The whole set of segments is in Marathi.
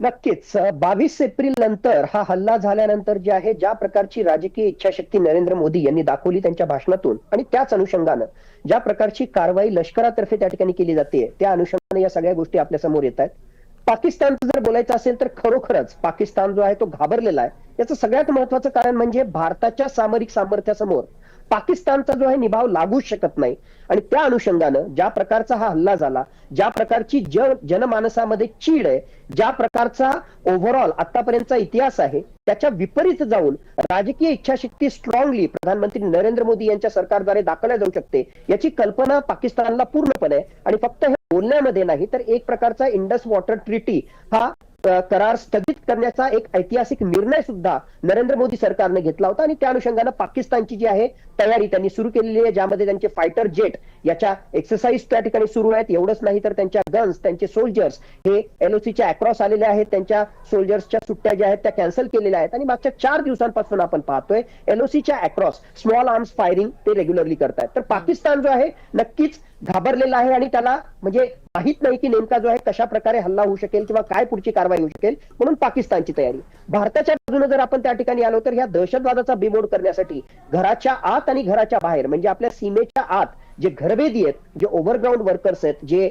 नक्कीच. बावीस एप्रिल नंतर हा हल्ला झाल्यानंतर जे आहे ज्या प्रकारची राजकीय इच्छाशक्ती नरेंद्र मोदी यांनी दाखवली त्यांच्या भाषणातून आणि त्याच अनुषंगानं ज्या प्रकारची कारवाई लष्करातर्फे त्या ठिकाणी केली जाते त्या अनुषंगाने या सगळ्या गोष्टी आपल्यासमोर येत आहेत. पाकिस्तानचं जर बोलायचं असेल तर खरोखरच पाकिस्तान जो आहे तो घाबरलेला आहे. याचं सगळ्यात महत्वाचं कारण म्हणजे भारताच्या सामरिक सामर्थ्यासमोर पाकिस्तानचा जो आहे निभाव लागूच शकत नाही. आणि त्या अनुषंगानं ज्या प्रकारचा हा हल्ला झाला ज्या प्रकारची जन जनमानसामध्ये चीड आहे ज्या प्रकारचा ओव्हरऑल आतापर्यंतचा इतिहास आहे त्याच्या विपरीत जाऊन राजकीय इच्छाशक्ती स्ट्रॉंगली प्रधानमंत्री नरेंद्र मोदी यांच्या सरकारद्वारे दाखवल्या जाऊ शकते याची कल्पना पाकिस्तानला पूर्णपणे आणि फक्त हे बोलण्यामध्ये नाही तर एक प्रकारचा इंडस वॉटर ट्रिटी हा करार स्थगित करण्याचा एक ऐतिहासिक निर्णय सुद्धा नरेंद्र मोदी सरकारने घेतला होता. आणि त्या अनुषंगानं पाकिस्तानची जी आहे तयारी त्यांनी सुरू केलेली आहे ज्यामध्ये त्यांचे फायटर जेट याच्या एक्सरसाइज त्या ठिकाणी सुरू आहेत. एवढंच नाही तर त्यांच्या गन्स त्यांचे सोल्जर्स हे एलओसीच्या अक्रॉस आलेले आहेत. त्यांच्या सोल्जर्सच्या सुट्ट्या ज्या आहेत त्या कॅन्सल केलेल्या आहेत. आणि मागच्या चार दिवसांपासून आपण पाहतोय एलओसीच्या अक्रॉस स्मॉल आर्म्स फायरिंग ते रेग्युलरली करतायत. तर पाकिस्तान जो आहे नक्कीच घाबरलेला आहे. आणि त्याला म्हणजे माहीत नाही की नेमका जो आहे कशा प्रकारे हल्ला होऊ शकेल किंवा काय पुढची कारवाई होऊ शकेल म्हणून पाकिस्तानची तयारी. भारताच्या बाजूने जर आपण त्या ठिकाणी आलो तर ह्या दहशतवादाचा बिमोड करण्यासाठी घराच्या आत आणि घराच्या बाहेर म्हणजे आपल्या सीमेच्या आत जे घरभेदी आहेत जे ओव्हरग्राऊंड वर्कर्स आहेत जे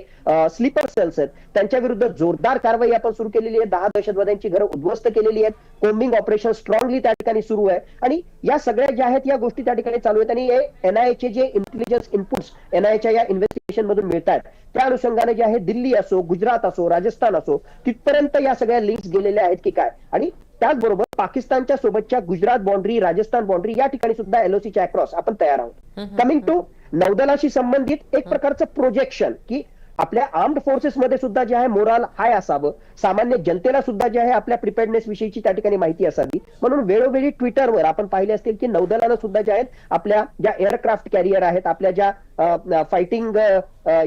स्लीपर सेल्स आहेत त्यांच्या विरुद्ध जोरदार कारवाई आपण सुरू केलेली आहे. दहा दहशतवाद्यांची घरं उद्ध्वस्त केलेली आहेत. कोम्बिंग ऑपरेशन स्ट्रॉंगली त्या ठिकाणी सुरू आहे. आणि या सगळ्या ज्या आहेत या गोष्टी त्या ठिकाणी चालू आहेत. आणि हे एनआयएचे जे इंटेलिजन्स इनपुट्स एनआयएच्या या इन्व्हेस्टिगेशन मधून मिळत आहेत. त्या अनुषंगाने जे आहे दिल्ली असो गुजरात असो राजस्थान असो तिथपर्यंत या सगळ्या लिंक्स गेलेल्या आहेत की काय? आणि त्याचबरोबर पाकिस्तानच्या सोबतच्या गुजरात बाउंड्री राजस्थान बाउंड्री या ठिकाणी सुद्धा एलओसीच्या अक्रॉस आपण तयार आहोत. कमिंग टू नौदलाशी संबंधित एक प्रकारचं प्रोजेक्शन की आपल्या आर्म्ड फोर्सेस मध्ये सुद्धा जे आहे मोराल हाय असावं. सामान्य जनतेला सुद्धा जे आहे आपल्या प्रिपेअरनेस विषयीची त्या ठिकाणी माहिती असावी. म्हणून वेळोवेळी ट्विटरवर आपण पाहिले असतील की नौदलानं सुद्धा जे आहेत आपल्या ज्या एअरक्राफ्ट कॅरियर आहेत आपल्या ज्या फायटिंग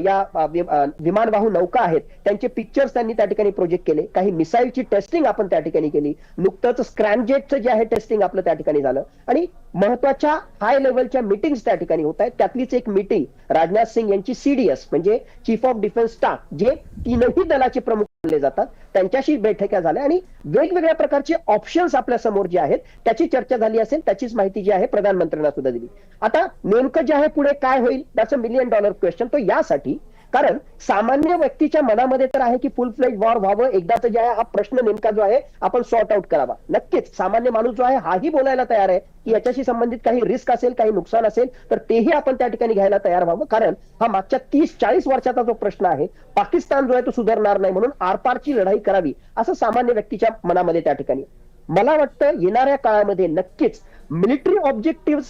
या विमानवाहू नौका आहेत त्यांचे पिक्चर्स त्यांनी त्या ठिकाणी प्रोजेक्ट केले. काही मिसाईलची टेस्टिंग आपण त्या ठिकाणी केली. नुकतंच स्क्रॅमजेटचं जे आहे टेस्टिंग आपलं त्या ठिकाणी झालं. आणि महत्त्वाच्या हाय लेवलच्या मिटिंग्स त्या ठिकाणी होत आहेत. त्यातलीच एक मिटिंग राजनाथ सिंग यांची सीडीएस म्हणजे चीफ ऑफ डिफेन्स स्टाफ जे तीनही दलाचे प्रमुख मानले जातात. त्यांच्याशी बैठका झाल्या आणि वेगवेगळ्या प्रकारचे ऑप्शन्स आपल्यासमोर जे आहेत त्याची चर्चा झाली असेल त्याचीच माहिती जी आहे प्रधानमंत्र्यांना सुद्धा दिली. आता नेमकं जे आहे पुढे काय होईल? त्याचं मिलियन डॉलर क्वेश्चन तो यासाठी कारण सामान्य व्यक्तीच्या मनामध्ये तर आहे की फुल फ्लेज वॉर व्हावं. एकदाच जे आहे हा प्रश्न नेमका जो आहे आपण सॉर्ट आउट करावा. नक्कीच सामान्य माणूस जो आहे हाही बोलायला तयार आहे की याच्याशी संबंधित काही रिस्क असेल काही नुकसान असेल तर तेही आपण त्या ठिकाणी घ्यायला तयार व्हावं. कारण हा मागच्या तीस चाळीस वर्षाचा जो प्रश्न आहे पाकिस्तान जो आहे तो सुधारणार नाही म्हणून आरपारची लढाई करावी असं सामान्य व्यक्तीच्या मनामध्ये त्या ठिकाणी. मला वाटतं येणाऱ्या काळामध्ये नक्कीच मिलिटरी ऑब्जेक्टिव्ह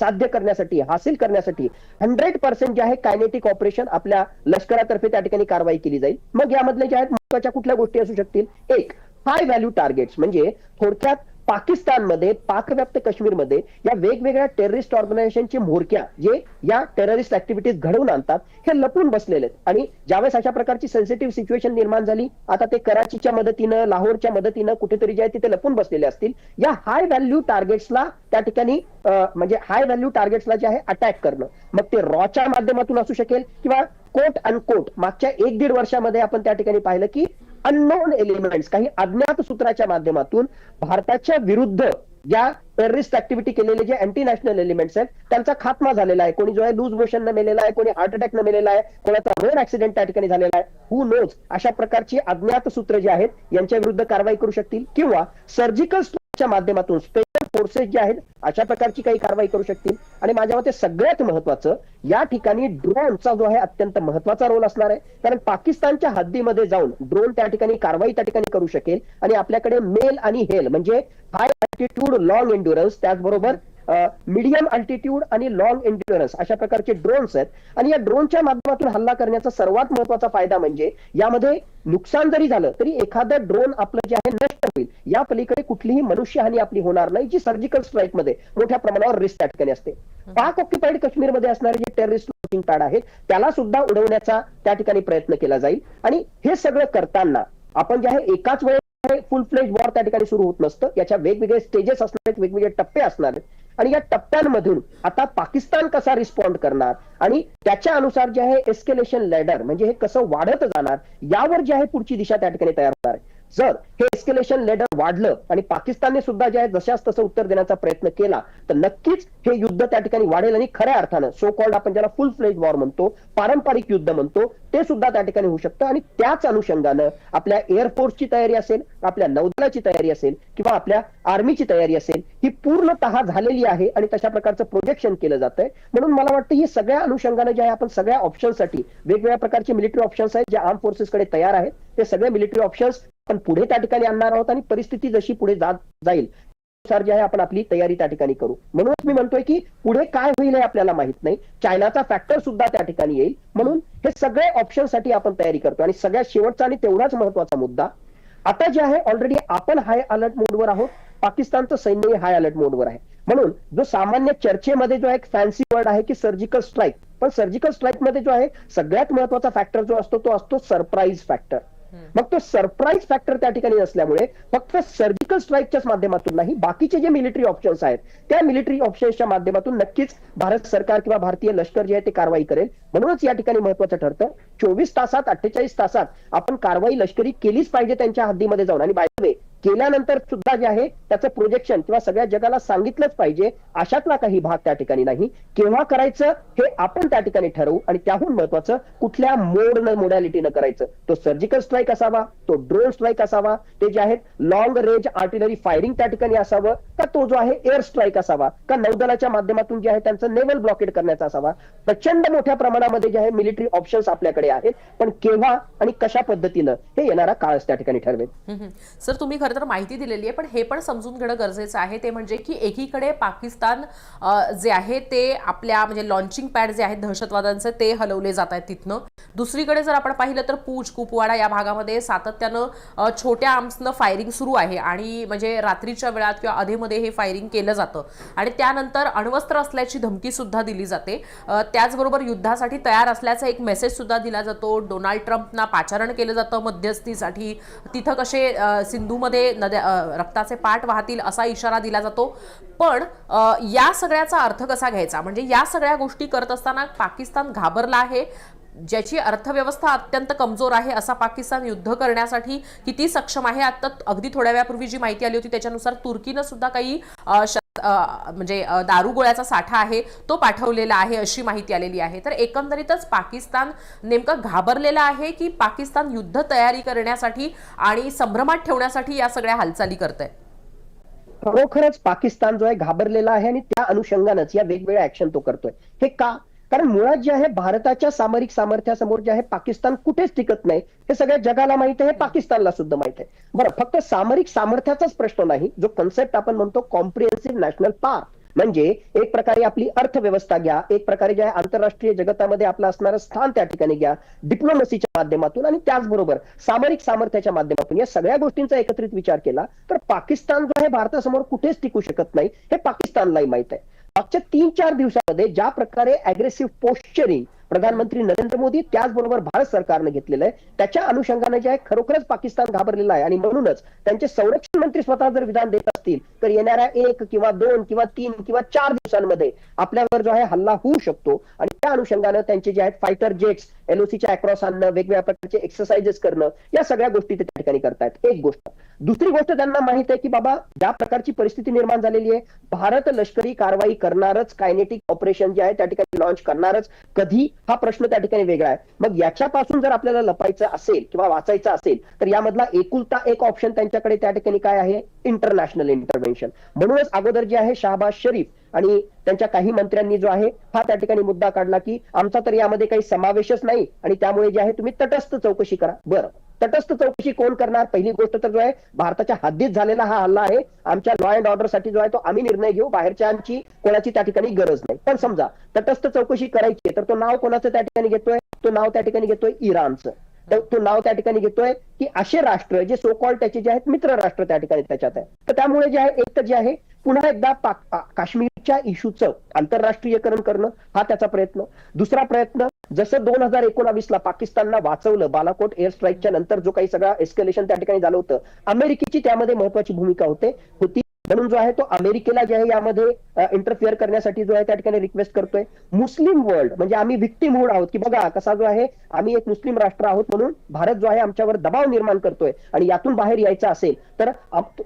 साध्य करण्यासाठी हासिल करण्यासाठी हंड्रेड पर्सेंट जे आहे कायनेटिक ऑपरेशन आपल्या लष्करातर्फे त्या ठिकाणी कारवाई केली जाईल. मग यामधले ज्या आहेत महत्त्वाच्या कुठल्या गोष्टी असू शकतील? एक हाय व्हॅल्यू टार्गेट्स म्हणजे थोडक्यात पाकिस्तानमध्ये पाकव्याप्त काश्मीरमध्ये या वेगवेगळ्या टेररिस्ट ऑर्गनायझेशनचे म्होरक्या जे या टेररिस्ट ऍक्टिव्हिटीज घडवून आणतात हे लपून बसलेले आहेत. आणि ज्यावेळेस अशा प्रकारची सेन्सिटिव्ह सिच्युएशन निर्माण झाली आता ते कराचीच्या मदतीनं लाहोरच्या मदतीनं कुठेतरी जे आहे तिथे लपून बसलेले असतील. या हाय व्हॅल्यू टार्गेट्सला त्या ठिकाणी म्हणजे हाय व्हॅल्यू टार्गेट्सला जे आहे अटॅक करणं. मग ते रॉच्या माध्यमातून असू शकेल किंवा कोट अनकोट मागच्या एक दीड वर्षामध्ये आपण त्या ठिकाणी पाहिलं की अननोन एलिमेंट्स काही अज्ञात सूत्राच्या माध्यमातून भारताच्या विरुद्ध ज्या टेररिस्ट ऍक्टिव्हिटी केलेले जे अँटी नॅशनल एलिमेंट्स आहेत त्यांचा खात्मा झालेला आहे. कोणी जो आहे लूज मोशन न मेलेला आहे कोणी हार्ट अटॅक न मेलेला आहे कोणाचा रोड ऍक्सिडेंट त्या ठिकाणी झालेला आहे. हु नोज अशा प्रकारची अज्ञात सूत्र जे आहेत यांच्या विरुद्ध कारवाई करू शकतील. किंवा सर्जिकल च्या माध्यमातून स्पेशल फोर्सेस जे आहेत अशा प्रकारची काही कारवाई करू शकतील. आणि माझ्या मते सगळ्यात महत्वाचं या ठिकाणी ड्रोनचा जो आहे अत्यंत महत्त्वाचा रोल असणार आहे. कारण पाकिस्तानच्या हद्दीमध्ये जाऊन ड्रोन त्या ठिकाणी कारवाई त्या ठिकाणी करू शकेल. आणि आपल्याकडे मेल आणि हेल म्हणजे हाय अल्टिट्यूड लॉंग एन्ड्युरन्स त्याचबरोबर मिडियम अल्टिट्यूड आणि लॉंग एन्ड्युरन्स अशा प्रकारचे ड्रोन्स आहेत. आणि या ड्रोनच्या माध्यमातून हल्ला करण्याचा सर्वात महत्त्वाचा फायदा म्हणजे यामध्ये नुकसान जरी झालं तरी एखादं ड्रोन आपलं जे आहे नष्ट होईल. या पलीकडे कुठलीही मनुष्यहानी आपली होणार नाही जी सर्जिकल स्ट्राईकमध्ये मोठ्या प्रमाणावर रिस्क त्या ठिकाणी असते. पाक ऑक्युपाईड काश्मीरमध्ये असणारे जे टेररिस्ट लॉचिंग पॅड आहेत त्याला सुद्धा उडवण्याचा त्या ठिकाणी प्रयत्न केला जाईल. आणि हे सगळं करताना आपण जे आहे एकाच वेळेस फुल फ्लेज वॉर त्या ठिकाणी सुरू होत नसतं. याच्या वेगवेगळे स्टेजेस असणार आहेत वेगवेगळे टप्पे असणार आहेत. आणि या टप्प्यांमधून आता पाकिस्तान कसा रिस्पॉन्ड करणार? आणि त्याच्या अनुसार जे आहे एस्केलेशन लॅडर म्हणजे हे कसं वाढत जाणार यावर जे आहे पुढची दिशा त्या ठिकाणी तयार होणार आहे. जर हे एस्केलेशन लेडर वाढलं आणि पाकिस्तानने सुद्धा जे आहे जशाच तसं उत्तर देण्याचा प्रयत्न केला तर नक्कीच हे युद्ध त्या ठिकाणी वाढेल आणि खऱ्या अर्थानं सो कॉल्ड आपण ज्याला फुल फ्लेज वॉर म्हणतो पारंपरिक युद्ध म्हणतो ते सुद्धा त्या ठिकाणी होऊ शकतं. आणि त्याच अनुषंगानं आपल्या एअरफोर्सची तयारी असेल आपल्या नौदलाची तयारी असेल किंवा आपल्या आर्मीची तयारी असेल ही पूर्णतः झालेली आहे आणि तशा प्रकारचं प्रोजेक्शन केलं जातंय. म्हणून मला वाटतं ही सगळ्या अनुषंगानं जे आहे आपण सगळ्या ऑप्शनसाठी वेगवेगळ्या प्रकारचे मिलिटरी ऑप्शन्स आहेत जे आर्म फोर्सेसकडे तयार आहेत ते सगळे मिलिटरी ऑप्शन्स पण पुढे त्या ठिकाणी आणणार आहोत आणि परिस्थिती जशी पुढे जात जाईल त्यानुसार जे आहे आपण आपली तयारी त्या ठिकाणी करू. म्हणूनच मी म्हणतोय की पुढे काय होईल हे आपल्याला माहीत नाही. चायनाचा फॅक्टर सुद्धा त्या ठिकाणी येईल. म्हणून हे सगळे ऑप्शनसाठी आपण तयारी करतो आणि सगळ्यात शेवटचा आणि तेवढाच महत्त्वाचा मुद्दा आता जे आहे ऑलरेडी आपण हाय अलर्ट मोडवर आहोत. पाकिस्तानचं सैन्यही हाय अलर्ट मोडवर आहे. म्हणून जो सामान्य चर्चेमध्ये जो एक फॅन्सी वर्ड आहे की सर्जिकल स्ट्राईक पण सर्जिकल स्ट्राईकमध्ये जो आहे सगळ्यात महत्त्वाचा फॅक्टर जो असतो तो असतो सरप्राईज फॅक्टर मग तो सरप्राईज फॅक्टर त्या ठिकाणी नसल्यामुळे फक्त सर्जिकल स्ट्राईकच्याच माध्यमातून नाही बाकीचे जे मिलिटरी ऑप्शन्स आहेत त्या मिलिटरी ऑप्शन्सच्या माध्यमातून नक्कीच भारत सरकार किंवा भारतीय लष्कर जे आहे ते कारवाई करेल. म्हणूनच या ठिकाणी महत्वाचं ठरतं चोवीस तासात अठ्ठेचाळीस तासात आपण कारवाई लष्करी केलीच पाहिजे त्यांच्या हद्दीमध्ये जाऊन. आणि बाय वे केल्यानंतर सुद्धा जे आहे त्याचं प्रोजेक्शन किंवा सगळ्या जगाला सांगितलंच पाहिजे. अशातला काही भाग त्या ठिकाणी नाही. केव्हा करायचं हे आपण त्या ठिकाणी ठरवू आणि त्याहून महत्वाचं कुठल्या मोड मोडॅलिटीनं करायचं. तो सर्जिकल स्ट्राईक असावा तो ड्रोन स्ट्राईक असावा ते जे आहेत लॉंग रेंज आर्टिलरी फायरिंग त्या ठिकाणी असावं का तो जो आहे एअर स्ट्राईक असावा का नौदलाच्या माध्यमातून जे आहे त्यांचं नेव्हल ब्लॉकेट करण्याचा असावा. प्रचंड मोठ्या प्रमाणामध्ये जे आहे मिलिटरी ऑप्शन्स आपल्याकडे आहेत. पण केव्हा आणि कशा पद्धतीनं हे येणारा काळच त्या ठिकाणी ठरवेल. सर तुम्ही खरं तर माहिती दिलेली आहे पण हे पण समजून घेणं गरजेचं आहे. ते म्हणजे की एकीकडे पाकिस्तान जे आहे ते आपल्या म्हणजे लॉन्चिंग पॅड जे आहेत दहशतवाद्यांचे ते हलवले जात आहेत तिथनं. दुसरीकडे जर आपण पाहिलं तर पूज कुपवाडा या भागामध्ये सातत्यानं छोट्या आर्म्सनं फायरिंग सुरू आहे. आणि म्हणजे रात्रीच्या वेळात किंवा अधेमध्ये हे फायरिंग केलं जातं. आणि त्यानंतर अण्वस्त्र असल्याची धमकी सुद्धा दिली जाते. त्याचबरोबर युद्धासाठी तयार असल्याचा एक मेसेज सुद्धा दिला जातो. डोनाल्ड ट्रम्पना पाचारण केलं जातं मध्यस्थीसाठी. तिथं कसे सिंधूमध्ये सिंधूमध्ये नद्या रक्ताचे पाठ वाहतील असा इशारा दिला जातो. पण या सगळ्याचा अर्थ कसा घ्यायचा? म्हणजे या सगळ्या गोष्टी करत असताना पाकिस्तान घाबरला आहे. ज्याची अर्थव्यवस्था अत्यंत कमजोर आहे असा पाकिस्तान युद्ध करण्यासाठी किती सक्षम आहे? आता अगदी थोड्या वेळापूर्वी जी माहिती आली होती त्याच्यानुसार तुर्कीनं सुद्धा काही श- म्हणजे दारुगोळ्याचा साठा आहे तो पाठवलेला आहे अशी माहिती आलेली आहे. तर एकंदरीतच पाकिस्तान नेमकं घाबरलेला आहे की पाकिस्तान युद्ध तयारी करण्यासाठी आणि संभ्रमात ठेवण्यासाठी या सगळ्या हालचाली करत आहे खरोखरच पाकिस्तान जो आहे घाबरलेला आहे आणि त्या अनुषंगानंच या वेगवेगळ्या ऍक्शन तो करतोय. हे का? कारण मुळात जे आहे भारताच्या सामरिक सामर्थ्यासमोर जे आहे पाकिस्तान कुठेच टिकत नाही. हे सगळ्या जगाला माहीत आहे हे पाकिस्तानला सुद्धा माहीत आहे. बरं फक्त सामरिक सामर्थ्याचाच प्रश्न नाही जो कन्सेप्ट आपण म्हणतो कॉम्प्रिहेन्सिव्ह नॅशनल पार्क म्हणजे एक प्रकारे आपली अर्थव्यवस्था घ्या एक प्रकारे जे आहे आंतरराष्ट्रीय जगतामध्ये आपलं असणारं स्थान त्या ठिकाणी घ्या डिप्लोमसीच्या माध्यमातून आणि त्याचबरोबर सामरिक सामर्थ्याच्या माध्यमातून या सगळ्या गोष्टींचा एकत्रित विचार केला तर पाकिस्तान जो आहे भारतासमोर कुठेच टिकू शकत नाही हे पाकिस्तानलाही माहीत आहे. मागच्या तीन चार दिवसामध्ये ज्या प्रकारे अग्रेसिव्ह पोश्चरिंग प्रधानमंत्री नरेंद्र मोदी त्याचबरोबर भारत सरकारनं घेतलेलं आहे त्याच्या अनुषंगाने जे आहे खरोखरच पाकिस्तान घाबरलेला आहे. आणि म्हणूनच त्यांचे संरक्षण मंत्री स्वतः जर विधान देत असतील तर येणाऱ्या एक किंवा दोन किंवा तीन किंवा चार दिवसांमध्ये आपल्यावर जो आहे हल्ला होऊ शकतो. आणि त्या अनुषंगानं त्यांचे जे आहेत फायटर जेट्स एलओसीच्या अक्रॉस आणणं वेगवेगळ्या प्रकारचे एक्सरसाइजेस करणं या सगळ्या गोष्टी ते त्या ठिकाणी करतायत. एक गोष्ट. दुसरी गोष्ट त्यांना माहीत आहे की बाबा ज्या प्रकारची परिस्थिती निर्माण झालेली आहे भारत लष्करी कारवाई करणारच कायनेटिक ऑपरेशन जे आहे त्या ठिकाणी लॉन्च करणारच. कधी? हा प्रश्न त्या ठिकाणी वेगळा आहे. मग याच्यापासून जर आपल्याला लपायचं असेल किंवा वाचायचं असेल तर यामधला एकुलता एक ऑप्शन त्यांच्याकडे त्या ठिकाणी काय आहे? इंटरनॅशनल इंटरव्हेन्शन म्हणूनच अगोदर जे आहे शहाबाज शरीफ आणि त्यांच्या काही मंत्र्यांनी जो आहे हा त्या ठिकाणी मुद्दा काढला की आमचा तर यामध्ये काही समावेशच नाही आणि त्यामुळे जे आहे तुम्ही तटस्थ चौकशी करा. बरं. तटस्थ चौकशी कोण करणार? पहिली गोष्ट तर जो आहे भारताच्या हद्दीत झालेला हा हल्ला आहे. आमच्या लॉ अँड ऑर्डरसाठी जो आहे तो आम्ही निर्णय घेऊ. बाहेरच्यांची कोणाची त्या ठिकाणी गरज नाही. पण समजा तटस्थ चौकशी करायची आहे, तर तो नाव कोणाचं त्या ठिकाणी घेतोय? तो नाव त्या ठिकाणी घेतोय इराणचं. तो नाव त्या ठिकाणी घेतोय की असे राष्ट्र जे सो कॉल त्याचे जे आहेत मित्र राष्ट्र त्या ठिकाणी त्याच्यात आहे. तर त्यामुळे जे आहे एक तर जे आहे पुन्हा एकदा काश्मीरच्या इश्यूचं आंतरराष्ट्रीयकरण करणं हा त्याचा प्रयत्न. दुसरा प्रयत्न जसं दोन हजार एकोणावीसला पाकिस्तानला वाचवलं बालाकोट एअर स्ट्राईकच्या नंतर जो काही सगळा एस्केलेशन त्या ठिकाणी झालं होतं अमेरिकेची त्यामध्ये महत्वाची भूमिका होते. होती म्हणून जो आहे तो अमेरिकेला जे आहे यामध्ये इंटरफिअर करण्यासाठी जो आहे त्या ठिकाणी रिक्वेस्ट करतोय. मुस्लिम वर्ल्ड म्हणजे आम्ही विक्टीम होऊन आहोत की बघा कसा जो आहे आम्ही एक मुस्लिम राष्ट्र आहोत म्हणून भारत जो आहे आमच्यावर दबाव निर्माण करतोय आणि यातून बाहेर यायचं असेल तर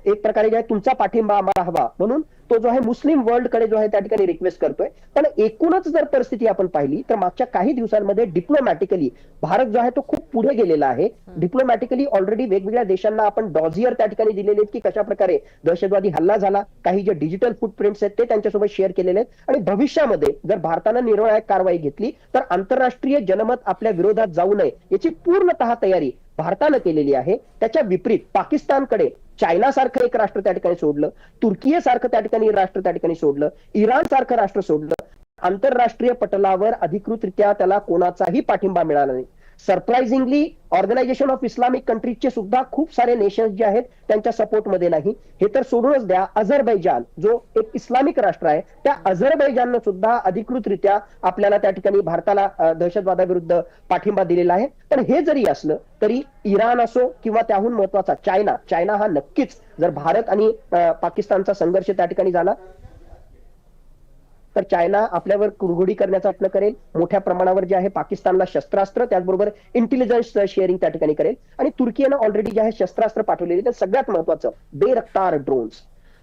एक प्रकारे जे आहे तुमचा पाठिंबा आम्हाला हवा म्हणून तो जो आहे मुस्लिम वर्ल्डकडे जो आहे त्या ठिकाणी रिक्वेस्ट करतोय. पण एकूणच जर परिस्थिती आपण पाहिली तर मागच्या काही दिवसांमध्ये डिप्लोमॅटिकली भारत जो आहे तो खूप पुढे गेलेला आहे. डिप्लोमॅटिकली ऑलरेडी वेगवेगळ्या देशांना आपण डॉझियर त्या ठिकाणी दिलेले आहेत की कशा प्रकारे दहशतवादी हल्ला झाला काही जे डिजिटल फुटप्रिंट्स आहेत ते त्यांच्यासोबत शेअर केलेले आहेत. आणि भविष्यामध्ये जर भारतानं निर्णायक कारवाई घेतली तर आंतरराष्ट्रीय जनमत आपल्या विरोधात जाऊ नये याची पूर्णतः तयारी भारतानं केलेली आहे त्याच्या विपरीत पाकिस्तानकडे चायना सारखं एक राष्ट्र त्या ठिकाणी सोडलं तुर्की सारखं त्या ठिकाणी राष्ट्र त्या ठिकाणी सोडलं इराण सारखं राष्ट्र सोडलं आंतरराष्ट्रीय पटलावर अधिकृतरित्या त्याला कोणाचाही पाठिंबा मिळाला नाही. सरप्राइझिंगली ऑर्गनायझेशन ऑफ इस्लामिक कंट्रीजचे सुद्धा खूप सारे नेशन्स जे आहेत त्यांच्या सपोर्टमध्ये नाही. हे तर सोडूनच द्या. अझरबैजान जो एक इस्लामिक राष्ट्र आहे त्या अझरबैजाननं सुद्धा अधिकृतरित्या आपल्याला त्या ठिकाणी भारताला दहशतवादाविरुद्ध पाठिंबा दिलेला आहे. पण हे जरी असलं तरी इराण असो किंवा त्याहून महत्त्वाचा चायना चायना हा नक्कीच जर भारत आणि पाकिस्तानचा संघर्ष त्या ठिकाणी झाला तर चायना आपल्यावर कुरघोडी करण्याचा प्रयत्न करेल. मोठ्या प्रमाणावर जे आहे पाकिस्तानला शस्त्रास्त्र त्याचबरोबर इंटेलिजन्स शेअरिंग त्या ठिकाणी करेल. आणि तुर्कीनं ऑलरेडी जे आहे शस्त्रास्त्र पाठवलेली तर सगळ्यात महत्वाचं बेरक्तार ड्रोन्स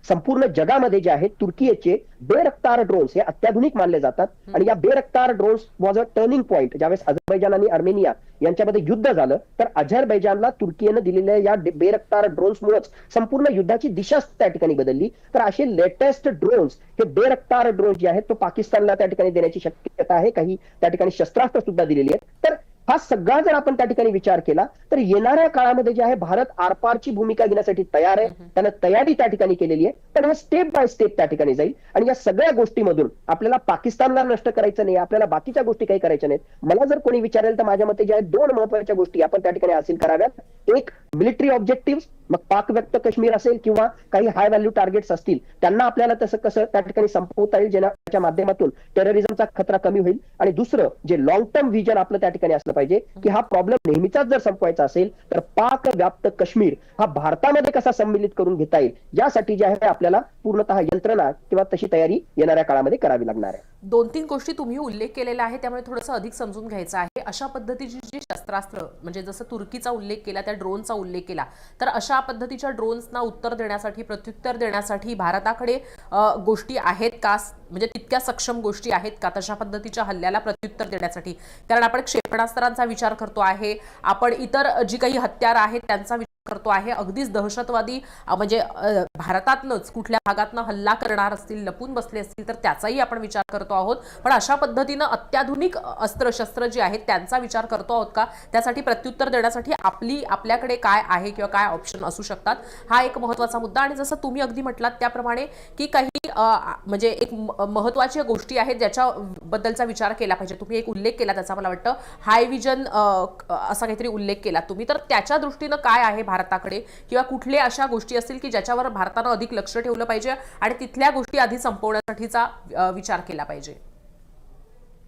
संपूर्ण जगामध्ये जे आहेत तुर्कीचे बेरफ्तार ड्रोन्स हे अत्याधुनिक मानले जातात. आणि या Bayraktar drones was a turning point ज्यावेळेस अझरबैजान आणि अर्मेनिया यांच्यामध्ये युद्ध झालं तर अझरबैजानला तुर्कीनं दिलेल्या या बेरफ्तार ड्रोन्समुळेच संपूर्ण युद्धाची दिशा त्या ठिकाणी बदलली. तर असे लेटेस्ट ड्रोन्स हे बेरफ्तार ड्रोन्स जे आहेत तो पाकिस्तानला त्या ठिकाणी देण्याची शक्यता आहे. काही त्या ठिकाणी शस्त्रास्त्र सुद्धा दिलेली आहेत. तर हा सगळा जर आपण त्या ठिकाणी विचार केला तर येणाऱ्या काळामध्ये जे आहे भारत आरपारची भूमिका घेण्यासाठी तयार आहे. त्यानं तयारी त्या ठिकाणी केलेली आहे. पण हा स्टेप बाय स्टेप त्या ठिकाणी जाईल. आणि या सगळ्या गोष्टीमधून आपल्याला पाकिस्तानला नष्ट करायचं नाही आपल्याला बाकीच्या गोष्टी काही करायच्या नाहीत. मला जर कोणी विचारेल तर माझ्या मते ज्या आहेत दोन महत्त्वाच्या गोष्टी आपण त्या ठिकाणी हासिल कराव्यात. एक मिलिटरी ऑब्जेक्टिव्ह मग पाक व्यक्त काश्मीर असेल किंवा काही हाय व्हॅल्यू टार्गेट्स असतील त्यांना आपल्याला तसं कसं त्या ठिकाणी संपवता येईल ज्याच्या माध्यमातून टेररिझमचा खतरा कमी होईल. आणि दुसरं जे लॉंग टर्म व्हिजन आपलं त्या ठिकाणी असलं पाहिजे की हा प्रॉब्लेम नेहमीचाच जर संपवायचा असेल तर पाक व्याप्त काश्मीर हा भारतामध्ये कसा सम्मिलित करून घेता येईल यासाठी जे आहे आपल्याला पूर्णतः यंत्रणा किंवा तशी तयारी येणाऱ्या काळामध्ये करावी लागणार आहे. दोन तीन गोष्टी तुम्ही उल्लेख केलेला आहे त्यामुळे थोडंसं अधिक समजून घ्यायचं आहे. अशा पद्धतीची जी शस्त्रास्त्र म्हणजे जसं तुर्कीचा उल्लेख केला त्या ड्रोनचा उल्लेख केला तर अशा पद्धतीच्या ड्रोन्सना उत्तर देण्यासाठी प्रत्युत्तर देण्यासाठी भारताकडे गोष्टी आहेत का? म्हणजे तितक्या सक्षम गोष्टी आहेत का तशा पद्धतीच्या हल्ल्याला प्रत्युत्तर देण्यासाठी. कारण आपण क्षेपणास्त्रांचा विचार करतो आहे. आपण इतर जी काही हत्यार आहेत त्यांचा करतो आहे. अगदीच दहशतवादी म्हणजे भारतातनंच कुठल्या भागातनं हल्ला करणार असतील लपून बसले असतील तर त्याचाही आपण विचार करतो आहोत. पण अशा पद्धतीनं अत्याधुनिक अस्त्रशस्त्र जी आहेत त्यांचा विचार करतो आहोत का? त्यासाठी प्रत्युत्तर देण्यासाठी आपली आपल्याकडे काय आहे किंवा काय ऑप्शन असू शकतात? हा एक महत्त्वाचा मुद्दा. आणि जसं तुम्ही अगदी म्हटलात त्याप्रमाणे की काही म्हणजे एक महत्वाची गोष्टी आहेत ज्याच्याबद्दलचा विचार केला पाहिजे. तुम्ही एक उल्लेख केला त्याचा मला वाटतं. हाय विजन असा काहीतरी उल्लेख केला तुम्ही. तर त्याच्या दृष्टीनं काय आहे भारत भारताकडे किंवा कुठल्या अशा गोष्टी असतील की ज्याच्यावर भारतानं अधिक लक्ष ठेवलं पाहिजे आणि तिथल्या गोष्टी आधी संपवण्यासाठीचा विचार केला पाहिजे?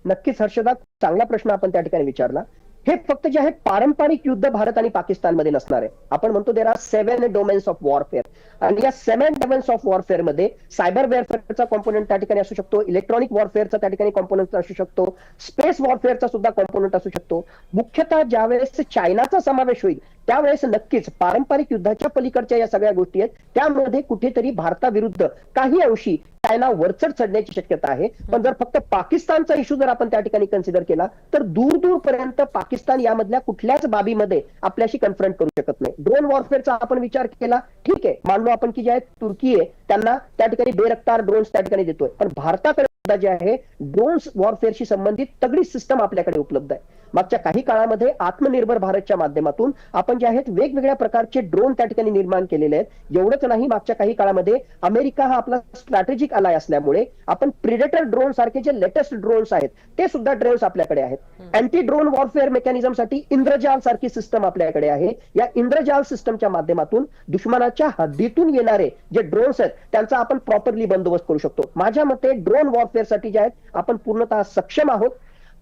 नक्कीच हर्षदा. चांगला प्रश्न आपण त्या ठिकाणी विचारला. हे फक्त जे आहे पारंपरिक युद्ध भारत आणि पाकिस्तानमध्ये नसणार. आहे आपण म्हणतो there are seven domains of warfare आणि या सेव्हन डोमेन्स ऑफ वॉरफेअरमध्ये सायबर वेअरफेअरचा कॉम्पोनंट त्या ठिकाणी असू शकतो इलेक्ट्रॉनिक वॉरफेअरचा त्या ठिकाणी कॉम्पोनंट असू शकतो स्पेस वॉरफेअरचा सुद्धा कॉम्पोनंट असू शकतो. मुख्यतः ज्यावेळेस चायनाचा समावेश होईल त्यावेळेस नक्कीच पारंपरिक युद्धाच्या पलीकडच्या या सगळ्या गोष्टी आहेत. त्यामध्ये कुठेतरी भारताविरुद्ध काही अंशी चायना वरचढ चढण्याची शक्यता आहे. पण जर फक्त पाकिस्तानचा इश्यू जर आपण त्या ठिकाणी कन्सिडर केला तर दूर दूर पर्यंत पाकिस्तान यामधल्या कुठल्याच बाबीमध्ये आपल्याशी कन्फ्रंट करू शकत नाही. ड्रोन वॉरफेअरचा आपण विचार केला ठीक आहे. मानलो आपण की जे आहे तुर्की आहे. त्यांना त्या ठिकाणी बेरफ्तार ड्रोन्स त्या ठिकाणी देतोय. पण भारताकडे सुद्धा जे आहे ड्रोन्स वॉरफेअरशी संबंधित तगडी सिस्टम आपल्याकडे उपलब्ध आहे. मागच्या काही काळामध्ये आत्मनिर्भर भारतच्या माध्यमातून आपण जे आहेत वेगवेगळ्या प्रकारचे ड्रोन त्या ठिकाणी निर्माण केलेले आहेत. एवढंच नाही मागच्या काही काळामध्ये अमेरिका हा आपला स्ट्रॅटेजिक आलाय असल्यामुळे आपण प्रिडेटर ड्रोन सारखे जे लेटेस्ट ड्रोन्स आहेत ते सुद्धा ड्रोन्स आपल्याकडे आहेत. अँटी ड्रोन वॉरफेअर मेकॅनिझमसाठी इंद्रजाल सारखी सिस्टम आपल्याकडे आहे. या इंद्रजाल सिस्टमच्या माध्यमातून दुश्मनाच्या हद्दीतून येणारे जे ड्रोन्स आहेत त्यांचा आपण प्रॉपरली बंदोबस्त करू शकतो. माझ्या मते ड्रोन वॉरफेअरसाठी जे आहेत आपण पूर्णतः सक्षम आहोत.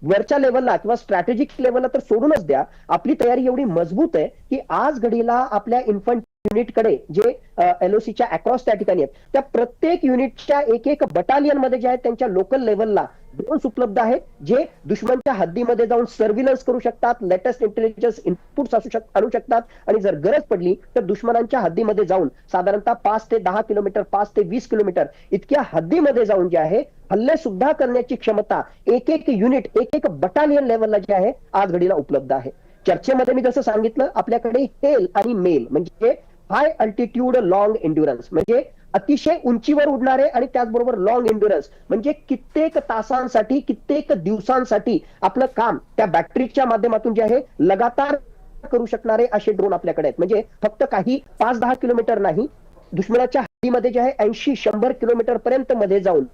वरच्या लेवलला किंवा स्ट्रॅटेजिक लेवलला तर सोडूनच द्या. आपली तयारी एवढी मजबूत आहे की आज घडीला आपल्या इन्फंट युनिटकडे जे एलओसीच्या अक्रॉस त्या ठिकाणी आहेत. त्या प्रत्येक युनिटच्या एक एक बटालियनमध्ये जे आहेत त्यांच्या लोकल लेवलला ड्रोन्स उपलब्ध आहेत जे दुश्मनच्या हद्दीमध्ये जाऊन सर्व्हिलन्स करू शकतात लेटेस्ट इंटेलिजन्स इनपुट्स असू शक आणू शकतात. आणि जर गरज पडली तर दुश्मनांच्या हद्दीमध्ये जाऊन साधारणतः पाच ते दहा किलोमीटर पाच ते वीस किलोमीटर इतक्या हद्दीमध्ये जाऊन जे आहे हल्ले सुद्धा करण्याची क्षमता एक एक युनिट एक एक बटालियन लेवलला जे आहे आज घडीला उपलब्ध आहे. चर्चेमध्ये मी जसं सांगितलं आपल्याकडे हेल आणि मेल म्हणजे हाय अल्टिट्यूड लॉंग एन्ड्युरन्स म्हणजे अतिशय उंचीवर उडणारे आणि त्याचबरोबर लॉंग एन्ड्युरन्स म्हणजे कित्येक तासांसाठी कित्येक दिवसांसाठी आपलं काम त्या बॅटरीच्या माध्यमातून जे आहे लगातार करू शकणारे असे ड्रोन आपल्याकडे आहेत. म्हणजे फक्त काही पाच दहा किलोमीटर नाही दुश्मनाच्या हद्दीमध्ये जे आहे ऐंशी शंभर किलोमीटर पर्यंत मध्ये जाऊन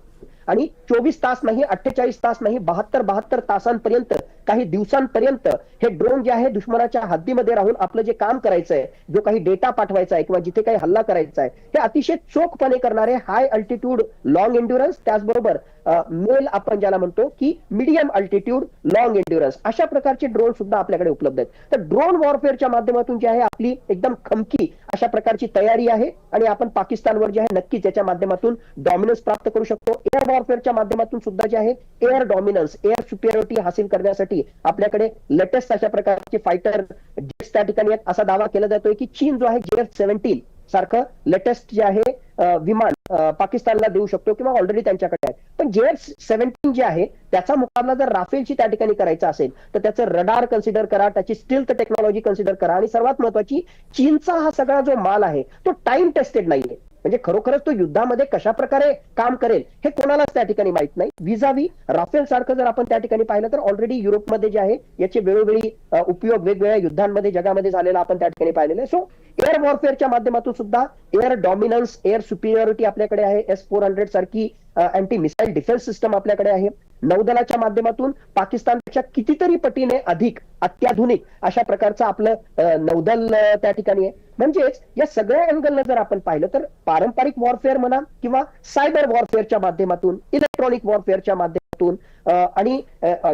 आणि चोवीस तास नाही अठ्ठेचाळीस तास नाही बहात्तर बहात्तर तासांपर्यंत काही दिवसांपर्यंत हे ड्रोन जे आहे दुश्मनाच्या हद्दीमध्ये राहून आपलं जे काम करायचं आहे जो काही डेटा पाठवायचा आहे किंवा जिथे काही हल्ला करायचा आहे हे अतिशय चोखपणे करणारे हाय अल्टिट्यूड लॉंग एन्ड्युरन्स त्याचबरोबर मेल आपण ज्याला म्हणतो की मीडियम अल्टिट्यूड लॉंग एन्ड्युरन्स अशा प्रकारचे ड्रोन सुद्धा आपल्याकडे उपलब्ध आहेत. तर ड्रोन वॉरफेअरच्या माध्यमातून जी आहे आपली एकदम खमकी अशा प्रकारची तयारी आहे आणि आपण पाकिस्तानवर जे आहे नक्कीच याच्या माध्यमातून डॉमिनन्स प्राप्त करू शकतो. एअर वॉरफेअरच्या माध्यमातून सुद्धा जे आहे एअर डॉमिनन्स एअर सुपिरियरिटी हासिल करण्यासाठी आपल्याकडे लेटेस्ट अशा प्रकारचे फायटर जेट्स त्या ठिकाणी आहेत. असा दावा केला जातोय की चीन जो आहे जे एफ सेव्हन्टीन सारखं लेटेस्ट जे आहे विमान पाकिस्तानला देऊ शकतो किंवा ऑलरेडी त्यांच्याकडे आहे. पण जे एफ सेव्हन्टीन जे आहे त्याचा मुकाबला जर राफेलची त्या ठिकाणी करायचा असेल तर त्याचं रडार कन्सिडर करा त्याची स्टिल्थ टेक्नॉलॉजी कन्सिडर करा. आणि सर्वात महत्वाची चीनचा हा सगळा जो माल आहे तो टाइम टेस्टेड नाहीये. म्हणजे खरोखरच तो युद्धामध्ये कशा प्रकारे काम करेल हे कोणालाच त्या ठिकाणी माहीत नाही. विजावी राफेल सारखं जर आपण त्या ठिकाणी पाहिलं तर ऑलरेडी युरोपमध्ये जे आहे याचे वेळोवेळी उपयोग वेगवेगळ्या युद्धांमध्ये जगामध्ये झालेला आपण त्या ठिकाणी पाहिलेलं आहे. सो एअर वॉरफेअरच्या माध्यमातून सुद्धा एअर डॉमिनन्स एअर सुपिरियॉरिटी आपल्याकडे आहे. एस फोर हंड्रेड सारखी अँटी मिसाईल डिफेन्स सिस्टम आपल्याकडे आहे. नौदलाच्या माध्यमातून पाकिस्तानपेक्षा कितीतरी पटीने अधिक अत्याधुनिक अशा प्रकारचं आपलं नौदल त्या ठिकाणी आहे. म्हणजेच या सगळ्या अँगलनं जर आपण पाहिलं तर पारंपरिक वॉरफेअर म्हणा किंवा सायबर वॉरफेअरच्या माध्यमातून इलेक्ट्रॉनिक वॉरफेअरच्या माध्यमातून आणि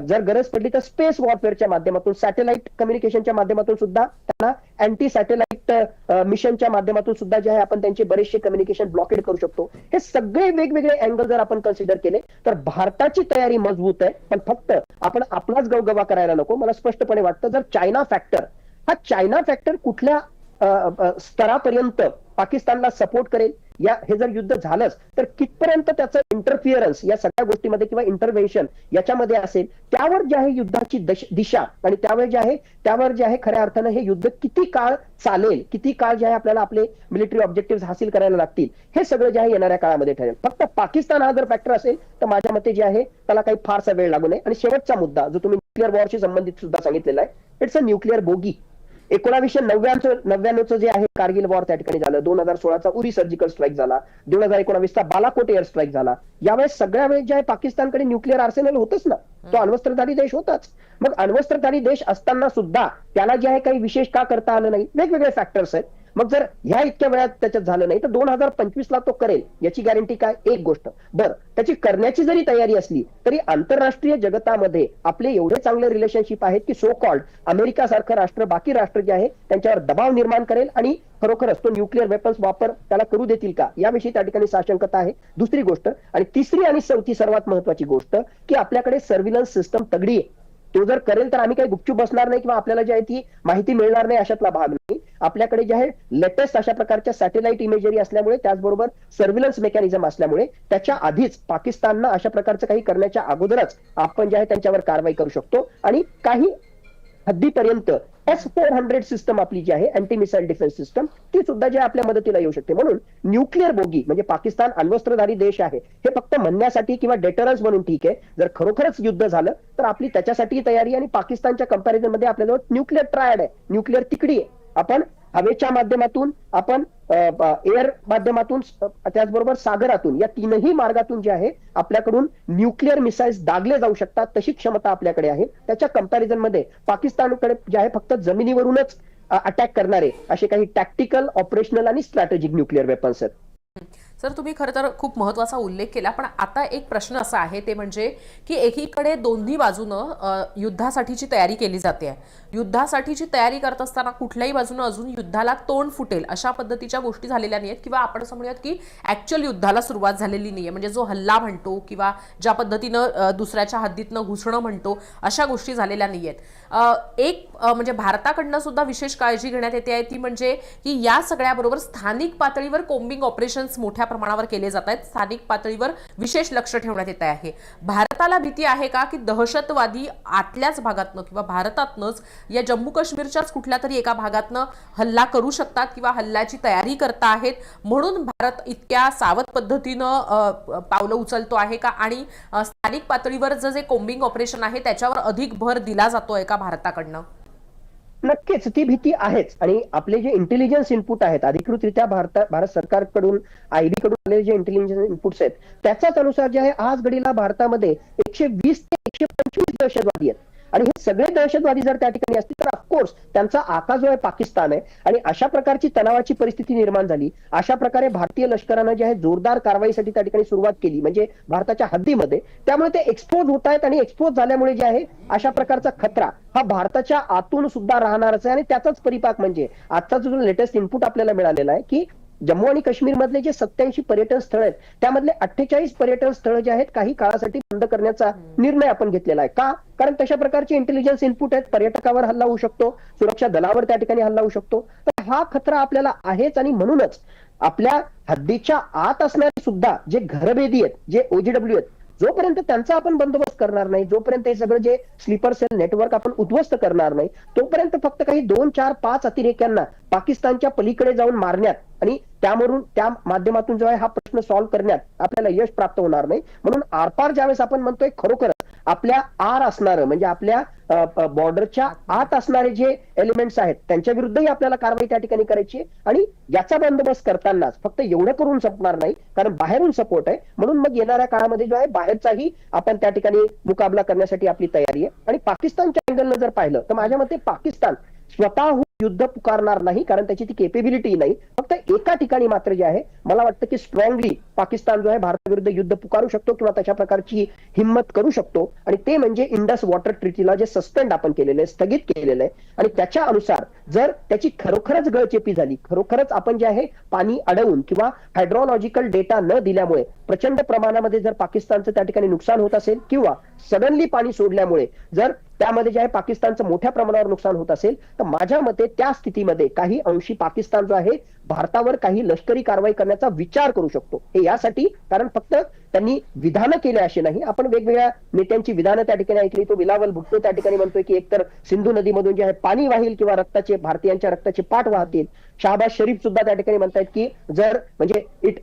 जर गरज पडली तर स्पेस वॉरफेअरच्या माध्यमातून सॅटेलाइट कम्युनिकेशनच्या माध्यमातून सुद्धा त्यांना अँटी सॅटेलाइट मिशनच्या माध्यमातून सुद्धा जे आहे आपण त्यांचे बरेचसे कम्युनिकेशन ब्लॉकेड करू शकतो. हे सगळे वेगवेगळे अँगल जर आपण कन्सिडर केले तर भारताची तयारी मजबूत आहे. पण फक्त आपण आपलाच गवगवा करायला नको. मला स्पष्टपणे वाटतं जर चायना फॅक्टर हा चायना फॅक्टर कुठल्या स्तरापर्यंत पाकिस्तानला सपोर्ट करेल? या हे जर युद्ध झालंच तर कितपर्यंत त्याचं इंटरफिअरन्स या सगळ्या गोष्टीमध्ये किंवा इंटरव्हेन्शन याच्यामध्ये असेल त्यावर जे आहे युद्धाची दिशा आणि त्यावर जे आहे त्यावर जे आहे खऱ्या अर्थानं हे युद्ध किती काळ चालेल किती काळ जे आहे आपल्याला आपले मिलिटरी ऑब्जेक्टिव्ह हासिल करायला लागतील हे सगळं जे आहे येणाऱ्या काळामध्ये ठरेल. फक्त पाकिस्तान हा जर फॅक्टर असेल तर माझ्या मते जे आहे त्याला काही फारसा वेळ लागू नये. आणि शेवटचा मुद्दा जो तुम्ही न्यूक्लिअर वॉरशी संबंधित सुद्धा सांगितलेला आहे इट्स अ न्यूक्लिअर बोगी एकोणावीसशे नव्याण्णव नव्याण्णवचं जे आहे कारगिल वॉर त्या ठिकाणी झालं. दोन हजार सोळाचा उरी सर्जिकल स्ट्राईक झाला. दोन हजार एकोणावीसचा बालाकोट एअर स्ट्राईक झाला. यावेळेस सगळ्या वेळेस जे आहे पाकिस्तानकडे न्यूक्लिअर आर्सेनल होतच ना. तो अण्वस्त्रधारी देश होताच. मग अण्वस्त्रधारी देश असताना सुद्धा त्याला जे आहे काही विशेष का करता आलं नाही? वेगवेगळे फॅक्टर्स आहेत. मग जर ह्या इतक्या वेळात त्याच्यात झालं नाही तर दोन हजार पंचवीस ला तो करेल. याची गॅरंटी काय? एक गोष्ट. बरं त्याची करण्याची जरी तयारी असली तरी आंतरराष्ट्रीय जगतामध्ये आपले एवढे चांगले रिलेशनशिप आहेत की सो कॉल्ड अमेरिका सारखं राष्ट्र बाकी राष्ट्र जे आहे त्यांच्यावर दबाव निर्माण करेल आणि खरोखरच तो न्यूक्लिअर वेपन्स वापर त्याला करू देतील का? याविषयी त्या ठिकाणी साशंकता आहे. दुसरी गोष्ट आणि तिसरी आणि चौथी सर्वात महत्वाची गोष्ट की आपल्याकडे सर्व्हिलन्स सिस्टम तगडी आहे. तो जर करेल तर आम्ही काही गुपचूप बसणार नाही किंवा आपल्याला जी आहे ती माहिती मिळणार नाही अशातला भाग नाही. आपल्याकडे जे आहे लेटेस्ट अशा प्रकारच्या सॅटेलाइट इमेजरी असल्यामुळे त्याचबरोबर सर्व्हिलन्स मेकॅनिझम असल्यामुळे त्याच्या आधीच पाकिस्ताननं अशा प्रकारचं काही करण्याच्या अगोदरच आपण जे आहे त्यांच्यावर कारवाई करू शकतो. आणि काही हद्दीपर्यंत एस फोर हंड्रेड सिस्टम आपली जी आहे अँटी मिसाईल डिफेन्स सिस्टम ती सुद्धा जी आपल्या मदतीला येऊ शकते. म्हणून न्यूक्लिअर बोगी म्हणजे पाकिस्तान अण्वस्त्रधारी देश आहे हे फक्त म्हणण्यासाठी किंवा डेटरन्स म्हणून ठीक आहे. जर खरोखरच युद्ध झालं तर आपली त्याच्यासाठी तयारी आणि पाकिस्तानच्या कंपॅरिझनमध्ये आपल्याजवळ न्यूक्लिअर ट्रायड आहे न्यूक्लिअर तिकडी आहे. आपण हवेच्या माध्यमातून आपण एअर माध्यमातून त्याचबरोबर सागरातून या तीनही मार्गातून जे आहे आपल्याकडून न्यूक्लिअर मिसाईल्स दागले जाऊ शकतात तशी क्षमता आपल्याकडे आहे. त्याच्या कंपॅरिझनमध्ये पाकिस्तानकडे जे आहे फक्त जमिनीवरूनच अटॅक करणारे असे काही टॅक्टिकल ऑपरेशनल आणि स्ट्रॅटेजिक न्यूक्लिअर वेपन्स आहेत. सर तुम्ही खरं तर खूप महत्त्वाचा उल्लेख केला पण आता एक प्रश्न असा आहे ते म्हणजे की एकीकडे दोन्ही बाजूनं युद्धासाठीची तयारी केली जाते. आहे युद्धासाठीची तयारी करत असताना कुठल्याही बाजूनं अजून युद्धाला तोंड फुटेल अशा पद्धतीच्या गोष्टी झालेल्या नाहीत किंवा आपण असं म्हणूयात की ऍक्च्युअल युद्धाला सुरुवात झालेली नाहीये. म्हणजे जो हल्ला म्हणतो किंवा ज्या पद्धतीनं दुसऱ्याच्या हद्दीतनं घुसणं म्हणतो अशा गोष्टी झालेल्या नाही आहेत एक म्हणजे भारताकडनं सुद्धा विशेष काळजी घेण्यात येते आहे ती म्हणजे की या सगळ्याबरोबर स्थानिक पातळीवर कोम्बिंग ऑपरेशन्स मोठ्या प्रमाणावर केले जात आहेत. स्थानिक पातळीवर विशेष लक्ष ठेवण्यात येत आहे. भारताला भीती आहे का की दहशतवादी आतल्याच भागातनं किंवा भारतातनंच या जम्मू काश्मीरच्याच कुठल्या तरी एका भागातनं हल्ला करू शकतात किंवा हल्ल्याची तयारी करता आहेत. म्हणून भारत इतक्या सावध पद्धतीनं पावलं उचलतो आहे का? आणि स्थानिक पातळीवर जे कोम्बिंग ऑपरेशन आहे त्याच्यावर अधिक भर दिला जातोय का भारताकडनं? नक्कीच ती भीती आहेच. आणि आपले जे इंटेलिजन्स इनपुट आहेत अधिकृतरित्या भारत भारत सरकारकडून आयबी कडून आलेले जे इंटेलिजन्स इनपुट्स आहेत त्याच्याच अनुसार जे आहे आज घडीला भारतामध्ये एकशे वीस ते एकशे पंचवीस दहशतवादी आहेत. आणि हे सगळे दहशतवादी जर त्या ठिकाणी असतील तर ऑफकोर्स त्यांचा आका जो आहे पाकिस्तान आहे आणि अशा प्रकारची तणावाची परिस्थिती निर्माण झाली. अशा प्रकारे भारतीय लष्करानं जे आहे जोरदार कारवाईसाठी त्या ठिकाणी सुरुवात केली म्हणजे भारताच्या हद्दीमध्ये. त्यामुळे ते एक्सपोज होत आहेत आणि एक्सपोज झाल्यामुळे जे आहे अशा प्रकारचा खतरा हा भारताच्या आतून सुद्धा राहणारच आहे आणि त्याचाच परिपाक म्हणजे आजचा जो लेटेस्ट इनपुट आपल्याला मिळालेला आहे की जम्मू आणि काश्मीर मधले जे सत्याऐंशी पर्यटन स्थळ आहेत त्यामधले अठ्ठेचाळीस पर्यटन स्थळ जे आहेत काही काळासाठी बंद करण्याचा निर्णय आपण घेतलेला आहे. का? कारण तशा प्रकारचे इंटेलिजन्स इनपुट आहेत. पर्यटकावर हल्ला होऊ शकतो. सुरक्षा दलावर त्या ठिकाणी हल्ला होऊ शकतो. तर हा खतरा आपल्याला आहेच आणि म्हणूनच आपल्या हद्दीच्या आत असणारे सुद्धा जे घरभेदी आहेत जे ओजीडब्ल्यू आहेत जोपर्यंत त्यांचा आपण बंदोबस्त करणार नाही जोपर्यंत हे सगळं जे स्लीपर सेल नेटवर्क आपण उद्ध्वस्त करणार नाही तोपर्यंत फक्त काही दोन चार पाच अतिरेक्यांना पाकिस्तानच्या पलीकडे जाऊन मारण्यात आणि त्यावरून त्या माध्यमातून जो आहे हा प्रश्न सॉल्व्ह करण्यात आपल्याला यश प्राप्त होणार नाही. म्हणून आरपार ज्यावेळेस आपण म्हणतोय खरोखर आपल्या आर असणारं म्हणजे आपल्या बॉर्डरच्या आत असणारे जे एलिमेंट्स आहेत त्यांच्या विरुद्धही आपल्याला कारवाई त्या ठिकाणी करायची आहे. आणि याचा बंदोबस्त करतानाच फक्त एवढं करून संपणार नाही कारण बाहेरून सपोर्ट आहे. म्हणून मग येणाऱ्या काळामध्ये जो आहे बाहेरचाही आपण त्या ठिकाणी मुकाबला करण्यासाठी आपली तयारी आहे. आणि पाकिस्तानच्या अँगलनं जर पाहिलं तर माझ्या मते पाकिस्तान स्वतःहून युद्ध पुकारणार नाही कारण त्याची ती केपेबिलिटी नाही. फक्त एका ठिकाणी मात्र जे आहे मला वाटतं की स्ट्रॉंगली पाकिस्तान जो आहे भारताविरुद्ध युद्ध पुकारू शकतो किंवा तशा प्रकारची हिंमत करू शकतो. आणि ते म्हणजे इंडस वॉटर ट्रिटीला जे सस्पेंड आपण केलेलं आहे स्थगित केलेलं आहे. आणि त्याच्या अनुसार जर त्याची खरोखरच गळचेपी झाली खरोखरच आपण जे आहे पाणी अडवून किंवा हायड्रॉलॉजिकल डेटा न दिल्यामुळे प्रचंड प्रमाणामध्ये जर पाकिस्तानचं त्या ठिकाणी नुकसान होत असेल किंवा सडनली पाणी सोडल्यामुळे जर त्यामध्ये जे आहे पाकिस्तानचं मोठ्या प्रमाणावर नुकसान होत असेल तर माझ्या मते त्या स्थितीमध्ये काही अंशी पाकिस्तान जो आहे भारतावर काही लष्करी कारवाई करण्याचा विचार करू शकतो. हे यासाठी कारण फक्त त्यांनी विधानं केले असे नाही. आपण वेगवेगळ्या नेत्यांची विधानं त्या ठिकाणी ऐकली. तो बिलावल भुट्टो त्या ठिकाणी म्हणतोय की एकतर सिंधू नदीमधून जे आहे पाणी वाहील किंवा रक्ताचे भारतीयांच्या रक्ताचे पाठ वाहतील. शहाबाज शरीफ सुद्धा त्या ठिकाणी म्हणतायत की जर म्हणजे इट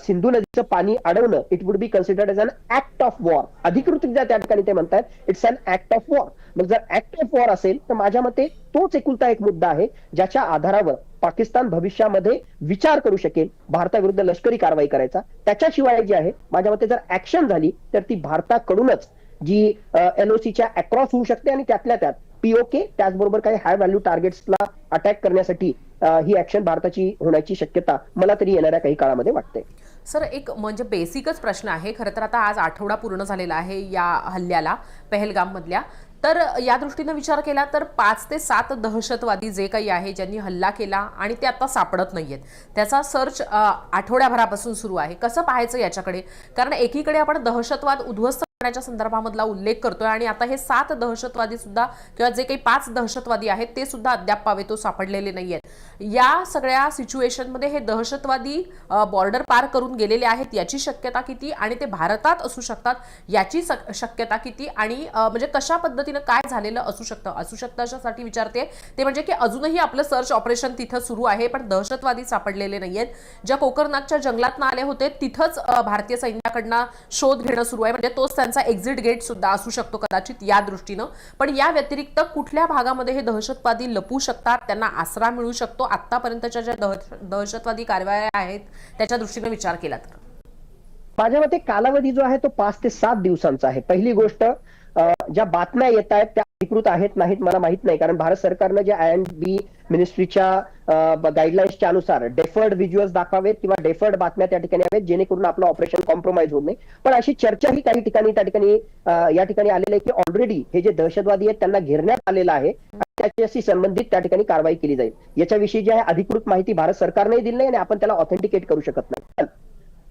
सिंधू नदीचं पाणी अडवणं it would be considered as an act of war अधिकृतरित्या त्या ठिकाणी ते म्हणतायत it's an act of war मग जर ऍक्ट ऑफ वॉर असेल तर माझ्या मते तोच एकुलता एक मुद्दा आहे ज्याच्या आधारावर पाकिस्तान भविष्यामध्ये विचार करू शकेल भारताविरुद्ध लष्करी कारवाई करायचा. त्याच्याशिवाय जी आहे माझ्या मते जर ऍक्शन झाली तर ती भारताकडूनच जी एलओसीच्या अक्रॉस होऊ शकते आणि त्यातल्या त्यात पीओके त्याचबरोबर काही हाय व्हॅल्यू टार्गेट्सला अटॅक करण्यासाठी ही ऍक्शन भारताची होण्याची शक्यता मला तरी येणाऱ्या काही काळामध्ये वाटते. सर एक म्हणजे बेसिकच प्रश्न आहे. खरं तर आता आज आठवडा पूर्ण झालेला आहे या हल्ल्याला पहलगाममधल्या. तर या दृष्टीनं विचार केला तर पाच ते सात दहशतवादी जे काही आहे ज्यांनी हल्ला केला आणि ते आता सापडत नाहीयेत. त्याचा सर्च आठवड्याभरापासून सुरू आहे. कसं पाहायचं याच्याकडे? कारण एकीकडे आपण दहशतवाद उद्ध्वस्त करण्याच्या संदर्भामधला उल्लेख करतोय आणि आता हे सात दहशतवादी सुद्धा किंवा जे काही पाच दहशतवादी आहेत ते सुद्धा अद्याप पावेतो सापडलेले नाही आहेत या सगळ्या सिच्युएशनमध्ये हे दहशतवादी बॉर्डर पार करून गेलेले आहेत याची शक्यता किती आणि ते भारतात असू शकतात याची सक- शक्यता किती आणि म्हणजे कशा पद्धतीनं काय झालेलं असू शकतं? असू शकतं अशासाठी विचारते. ते म्हणजे की अजूनही आपलं सर्च ऑपरेशन तिथं सुरू आहे पण दहशतवादी सापडलेले नाही आहेत ज्या कोकरनागच्या जंगलात आले होते तिथंच भारतीय सैन्याकडनं शोध घेणं सुरू आहे. म्हणजे तोच त्यांचा एक्झिट गेट सुद्धा असू शकतो कदाचित या दृष्टीनं. पण या व्यतिरिक्त कुठल्या भागामध्ये हे दहशतवादी लपू शकतात? त्यांना आसरा मिळू शकतो. आतापर्यंतच्या ज्या दहशतवादी कारवाया आहेत त्याच्या दृष्टीने विचार केला तर माझ्या मते कालावधी जो आहे तो पाच ते सात दिवसांचा आहे. पहिली गोष्ट ज्या बातम्या येत आहेत त्या अधिकृत आहेत नाहीत मला माहीत नाही. कारण भारत सरकारनं जे आय अँड बी मिनिस्ट्रीच्या गाईडलाईन्सच्या अनुसार डेफर्ड व्हिज्युअल्स दाखवावेत किंवा डेफर्ड बातम्या त्या ठिकाणी हवेत जेणेकरून आपलं ऑपरेशन कॉम्प्रोमाइज होऊ नये. पण अशी चर्चाही काही ठिकाणी त्या ठिकाणी या ठिकाणी आलेली आहे की ऑलरेडी हे जे दहशतवादी आहेत त्यांना घेरण्यात आलेलं आहे. त्याच्याशी संबंधित त्या ठिकाणी कारवाई केली जाईल. याच्याविषयी जी आहे अधिकृत माहिती भारत सरकारने दिली नाही आणि आपण त्याला ऑथेंटिकेट करू शकत नाही.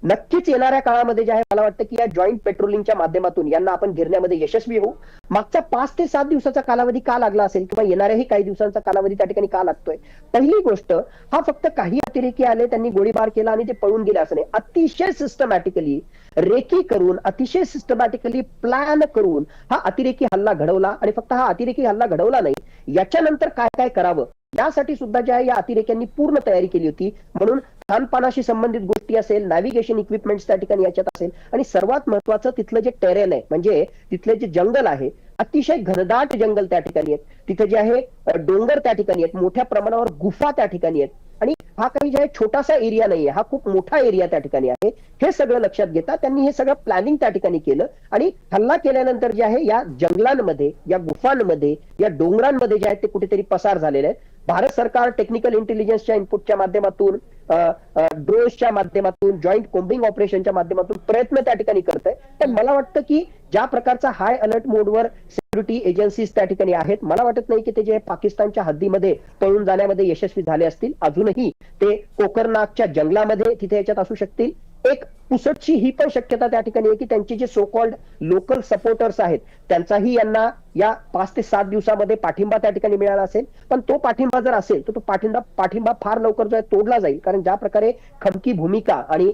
नक्कीच येणाऱ्या काळामध्ये जे आहे मला वाटतं की या जॉईंट पेट्रोलिंगच्या माध्यमातून यांना आपण घेरण्यामध्ये यशस्वी होऊ. मागचा पाच ते सात दिवसाचा कालावधी का लागला असेल किंवा येणाऱ्याही काही दिवसांचा कालावधी त्या ठिकाणी का लागतोय? पहिली गोष्ट हा फक्त काही अतिरेकी आले त्यांनी गोळीबार केला आणि ते पळून गेले असं नाही. अतिशय सिस्टमॅटिकली रेकी करून अतिशय सिस्टमॅटिकली प्लॅन करून हा अतिरेकी हल्ला घडवला आणि फक्त हा अतिरेकी हल्ला घडवला नाही याच्यानंतर काय काय करावं? यासाठी सुद्धा ज्या या अतिरेक्यांनी पूर्ण तयारी केली होती म्हणून खानपानाशी संबंधित गोष्टी असेल नॅव्हिगेशन इक्विपमेंट त्या ठिकाणी याच्यात असेल आणि सर्वात महत्वाचं तिथलं जे टेरेन आहे म्हणजे तिथले जे जंगल आहे अतिशय घनदाट जंगल त्या ठिकाणी आहेत. तिथे जे आहे डोंगर त्या ठिकाणी आहेत मोठ्या प्रमाणावर गुफा त्या ठिकाणी आहेत. आणि हा काही जे आहे छोटासा एरिया नाहीये हा खूप मोठा एरिया त्या ठिकाणी आहे. हे सगळं लक्षात घेता त्यांनी हे सगळं प्लॅनिंग त्या ठिकाणी केलं. आणि हल्ला केल्यानंतर जे आहे या जंगलांमध्ये या गुफांमध्ये या डोंगरांमध्ये जे आहेत ते कुठेतरी पसार झालेले आहेत. भारत सरकार टेक्निकल इंटेलिजन्सच्या इनपुटच्या माध्यमातून ड्रोन्सच्या माध्यमातून जॉईंट कोम्बिंग ऑपरेशनच्या माध्यमातून प्रयत्न त्या ठिकाणी करत आहे तर मला वाटतं की ज्या प्रकारचा हाय अलर्ट मोडवर सिक्युरिटी एजन्सीज त्या ठिकाणी आहेत मला वाटत नाही की ते जे पाकिस्तानच्या हद्दीमध्ये पळून जाण्यामध्ये यशस्वी झाले असतील. अजूनही ते कोकरनागच्या जंगलामध्ये तिथे याच्यात असू शकतील. एक पुसटची ही पण शक्यता त्या ठिकाणी आहे की त्यांचे जे सो कॉल्ड लोकल सपोर्टर्स आहेत त्यांचाही यांना या पाच ते सात दिवसामध्ये पाठिंबा त्या ठिकाणी मिळाला असेल. पण तो पाठिंबा जर असेल तर तो पाठिंबा पाठिंबा फार लवकर जो आहे तोडला जाईल. कारण ज्या प्रकारे खमकी भूमिका आणि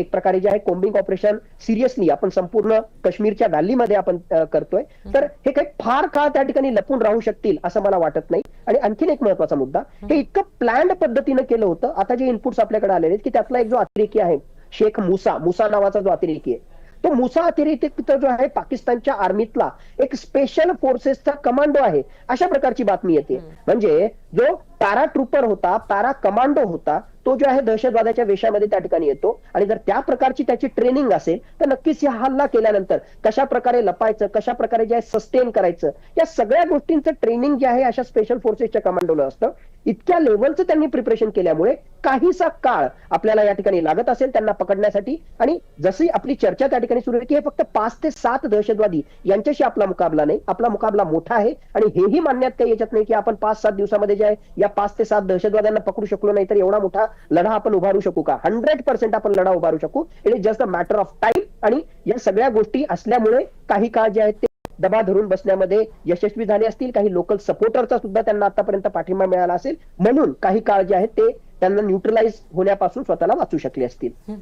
एक प्रकारे जे आहे कोम्बिंग ऑपरेशन सिरियसली आपण संपूर्ण काश्मीरच्या व्हॅलीमध्ये आपण करतोय तर हे काही फार काळ त्या ठिकाणी लपून राहू शकतील असं मला वाटत नाही. आणि आणखीन एक महत्त्वाचा मुद्दा हे इतकं प्लॅन्ड पद्धतीनं केलं होतं. आता जे इनपुट्स आपल्याकडे आलेले आहेत की त्यातला एक जो अतिरेकी आहे शेख मुसा मुसा नावाचा जो अतिरेकी आहे. तो मुसा अतिरेकी जो आहे पाकिस्तानच्या आर्मीतला एक स्पेशल फोर्सेसचा कमांडो आहे अशा प्रकारची बातमी येते. म्हणजे जो पॅरा ट्रुपर होता पॅरा कमांडो होता तो जो आहे दहशतवादाच्या वेशामध्ये त्या ठिकाणी येतो. आणि जर त्या प्रकारची त्याची ट्रेनिंग असेल तर नक्कीच हा हल्ला केल्यानंतर कशा प्रकारे लपायचं कशा प्रकारे जे आहे सस्टेन करायचं या सगळ्या गोष्टींचं ट्रेनिंग जे आहे अशा स्पेशल फोर्सेसच्या कमांडोला असतं. इतक्या लेवलचं त्यांनी प्रिपरेशन केल्यामुळे काहीसा काळ आपल्याला या ठिकाणी लागत असेल त्यांना पकडण्यासाठी. आणि जशी आपली चर्चा त्या ठिकाणी सुरू आहे की हे फक्त पाच ते सात दहशतवादी यांच्याशी आपला मुकाबला नाही आपला मुकाबला मोठा आहे. आणि हेही मानण्यात काही याच्यात नाही की आपण पाच सात दिवसामध्ये जे आहे या पाच ते सात दहशतवाद्यांना पकडू शकलो नाही तर एवढा मोठा लढा आपण उभारू शकू का? हंड्रेड पर्सेंट आपण लढा उभारू शकू. It is just a matter of time आणि या सगळ्या गोष्टी असल्यामुळे काही काळ जे आहेत ते दबा धरून बसण्यामध्ये यशस्वी झाले असतील. काही लोकल सपोर्टरचा सुद्धा त्यांना आतापर्यंत पाठिंबा मिळाला असेल. म्हणून काही काळ जे आहेत ते त्यांना न्यूट्रलाइज होण्यापासून स्वतःला वाचू शकले असतील.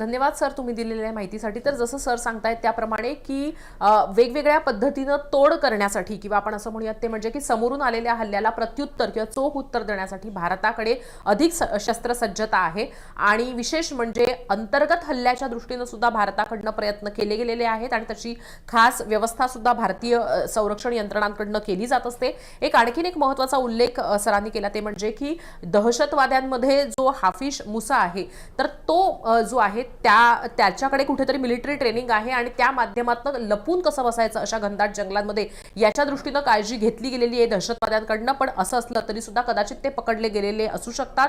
धन्यवाद सर तुम्ही दिलेल्या माहितीसाठी. तर जसं सर सांगतायत त्याप्रमाणे की वेगवेगळ्या पद्धतीनं तोड करण्यासाठी किंवा आपण असं म्हणूयात ते म्हणजे की समोरून आलेल्या हल्ल्याला प्रत्युत्तर किंवा चोख उत्तर देण्यासाठी भारताकडे अधिक स- शस्त्रसज्जता आहे. आणि विशेष म्हणजे अंतर्गत हल्ल्याच्या दृष्टीनं सुद्धा भारताकडनं प्रयत्न केले गेलेले आहेत आणि त्याची खास व्यवस्था सुद्धा भारतीय संरक्षण यंत्रणांकडनं केली जात असते. एक आणखीन एक महत्त्वाचा उल्लेख सरांनी केला ते म्हणजे की दहशतवाद्यांमध्ये जो हाफिश मुसा आहे तर तो जो आहे त्या त्याच्याकडे कुठेतरी मिलिटरी ट्रेनिंग आहे आणि त्या माध्यमातून लपून कसं बसायचं अशा घनदाट जंगलांमध्ये? याच्या दृष्टीनं काळजी घेतली गेलेली आहे दहशतवाद्यांकडनं पण असं असलं तरी सुद्धा कदाचित ते पकडले गेलेले असू शकतात.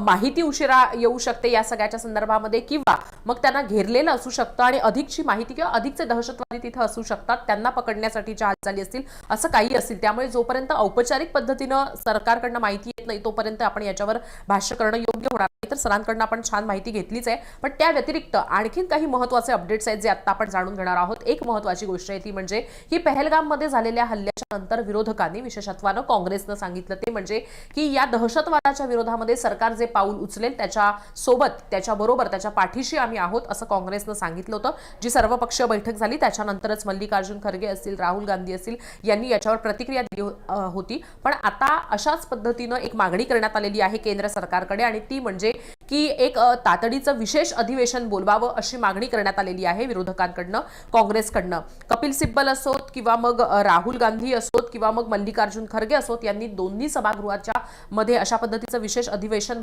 माहिती उशिरा येऊ शकते या सगळ्याच्या संदर्भामध्ये किंवा मग त्यांना घेरलेलं असू शकतं आणि अधिकची माहिती किंवा अधिकचे दहशतवादी तिथं असू शकतात त्यांना पकडण्यासाठीच्या हालचाली असतील असं काही असेल त्यामुळे जोपर्यंत औपचारिक पद्धतीनं सरकारकडनं माहिती येत नाही तोपर्यंत आपण याच्यावर भाष्य करणं योग्य होणार नाही. तर सरांकडनं आपण छान माहिती घेतलीच आहे. पण त्या व्यतिरिक्त आणखीन काही महत्त्वाचे अपडेट्स आहेत जे आता आपण जाणून घेणार आहोत. एक महत्वाची गोष्ट आहे ती म्हणजे ही पहलगाममध्ये झालेल्या हल्ल्याच्या नंतर विरोधकांनी विशेषत्वानं काँग्रेसनं सांगितलं ते म्हणजे की या दहशतवादाच्या विरोधामध्ये सरकार जे पाऊल उचलेल त्याच्या सोबत त्याच्याबरोबर त्याच्या पाठीशी आम्ही आहोत असं काँग्रेसनं सांगितलं होतं. जी सर्वपक्षीय बैठक झाली त्याच्यानंतरच मल्लिकार्जुन खरगे असतील राहुल गांधी असतील यांनी याच्यावर प्रतिक्रिया दिली होती. पण आता अशाच पद्धतीनं एक मागणी करण्यात आलेली आहे केंद्र सरकारकडे आणि ती म्हणजे की एक तातडीचं विशेष अधिवेशन बोलवावं अशी मागणी करण्यात आलेली आहे विरोधकांकडनं काँग्रेसकडनं. कपिल सिब्बल असोत किंवा मग राहुल गांधी असोत किंवा मग मल्लिकार्जुन खरगे असोत यांनी दोन्ही सभागृहाच्या मध्ये अशा पद्धतीचं विशेष अधिवेशन